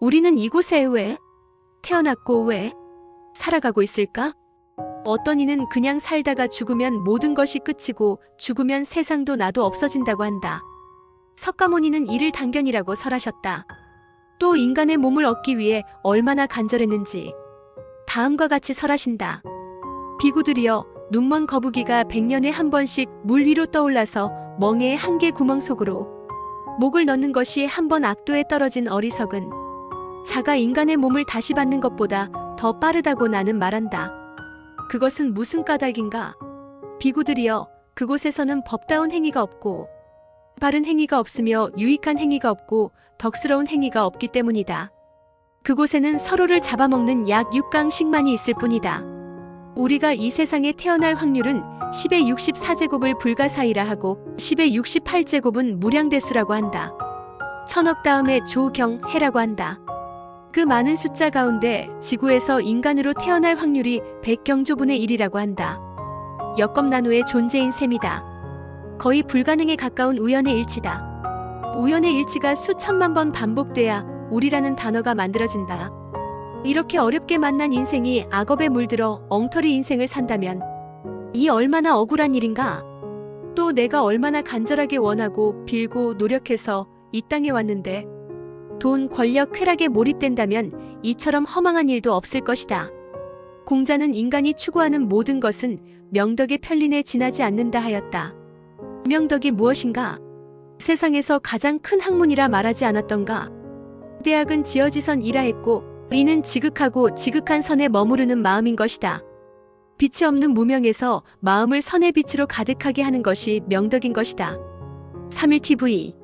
우리는 이곳에 왜 태어났고 왜 살아가고 있을까? 어떤 이는 그냥 살다가 죽으면 모든 것이 끝이고 죽으면 세상도 나도 없어진다고 한다. 석가모니는 이를 당견이라고 설하셨다. 또 인간의 몸을 얻기 위해 얼마나 간절했는지 다음과 같이 설하신다. 비구들이여 눈먼 거북이가 백년에 한 번씩 물 위로 떠올라서 멍에의 한 개 구멍 속으로 목을 넣는 것이 한 번 악도에 떨어진 어리석은 자가 인간의 몸을 다시 받는 것보다 더 빠르다고 나는 말한다. 그것은 무슨 까닭인가? 비구들이여 그곳에서는 법다운 행위가 없고 바른 행위가 없으며 유익한 행위가 없고 덕스러운 행위가 없기 때문이다. 그곳에는 서로를 잡아먹는 약 6강씩만이 있을 뿐이다. 우리가 이 세상에 태어날 확률은 10의 64제곱을 불가사의라 하고 10의 68제곱은 무량대수라고 한다. 천억 다음에 조경해라고 한다. 그 많은 숫자 가운데 지구에서 인간으로 태어날 확률이 100경조분의 1이라고 한다. 역검난우의 존재인 셈이다. 거의 불가능에 가까운 우연의 일치다. 우연의 일치가 수천만 번 반복돼야 우리라는 단어가 만들어진다. 이렇게 어렵게 만난 인생이 악업에 물들어 엉터리 인생을 산다면 이 얼마나 억울한 일인가? 또 내가 얼마나 간절하게 원하고 빌고 노력해서 이 땅에 왔는데 돈, 권력, 쾌락에 몰입된다면 이처럼 허망한 일도 없을 것이다. 공자는 인간이 추구하는 모든 것은 명덕의 편린에 지나지 않는다 하였다. 명덕이 무엇인가? 세상에서 가장 큰 학문이라 말하지 않았던가? 대학은 지어지선 이라 했고 의는 지극하고 지극한 선에 머무르는 마음인 것이다. 빛이 없는 무명에서 마음을 선의 빛으로 가득하게 하는 것이 명덕인 것이다. 3일 TV